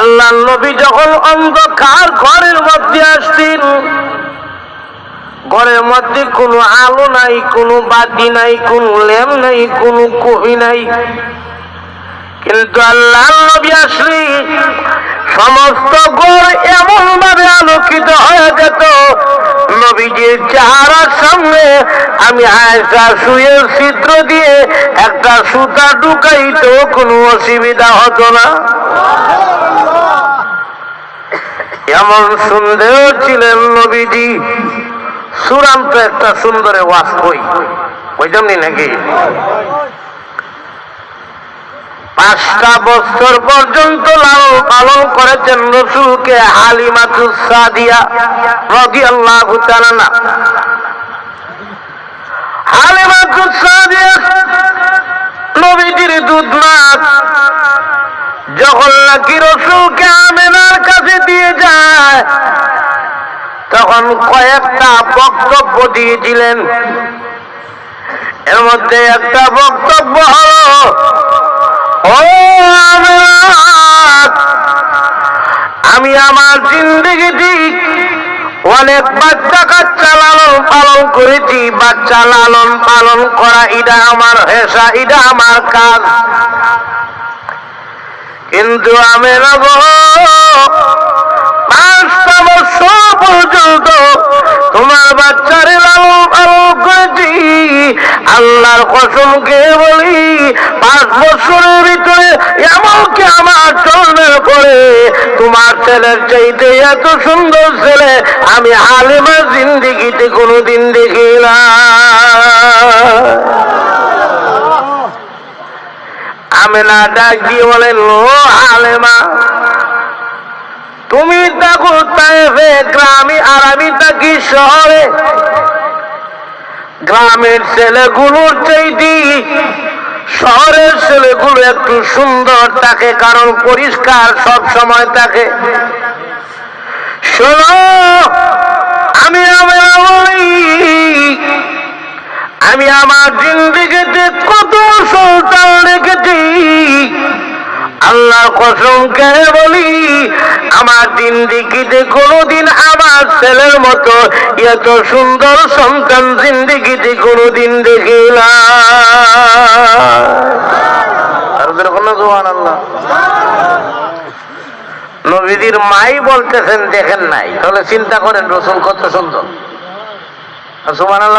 আল্লাহ নবী যখন অন্ধকার ঘরের মধ্যে আসতেন, ঘরের মধ্যে কোনো আলো নাই, কোনো বাতি নাই, কোনো ল্যাম্প নাই, কোনো কবি নাই। কিন্তু আল্লাহ নবী আসলি সমস্ত ঘর এমন ভাবে আলোকিত হয়ে যেত, নবীজির চেহারার সামনে আমি আয়সা শুয়ে চিত্র দিয়ে একটা সুতা ঢুকাইতো কোনো অসুবিধা হতো না। এমন সুন্দর ছিলেন নবীজি। চূড়ান্ত একটা সুন্দরে ওয়াস কইতাম নি নাকি? পাঁচটা বছর পর্যন্ত লালন পালন করেছেন রসুলকে হালিমাতুস সাদিয়া রাদিয়াল্লাহু তাআলা না। হালিমাতুস সাদিয়া নবীজির দুধ মাছ যখন নাকি রসুলকে আমেনার কাছে দিয়ে যায়, তখন কয়েকটা বক্তব্য দিয়েছিলেন। এর মধ্যে একটা বক্তব্য হলো, ও আমি আমার জিন্দগিটি অনেক বাচ্চা কাচ্চা লালন পালন করেছি, বাচ্চা লালন পালন করা এটা আমার হেসা এটা আমার কাজ। কিন্তু আমি নেব পাঁচটা বছর পর্যন্ত তোমার বাচ্চারে লালন পালন করেছি আল্লাহর কসমকে বলি, পাঁচ বছরের ভিতরে এমনকি আমার চলনের পরে তোমার ছেলের চাইতে এত সুন্দর ছেলে আমি হালিমার জিন্দিগিতে কোনোদিন দেখি না। আমেনা ডাক দিয়ে বলেন ও আলেমা, তুমি থাকো তাইফে গ্রামে আর আমি থাকি শহরে। গ্রামের ছেলেগুলোর চাইতে শহরের ছেলেগুলো একটু সুন্দর থাকে, কারণ পরিষ্কার সব সময় থাকে। শোনো, আমি আমি আমার জিন্দিগিতে আল্লাহ কসমকে বলি, আমার জিন্দিগিতে কোনোদিন আমার ছেলের মতো এত সুন্দর সন্তান জিন্দিগিতে কোনোদিন দেখি না। নবীদের মাই বলতেছেন, দেখেন নাই। তাহলে চিন্তা করেন, রসুল কত সুন্দর। সুমান আল্লাহ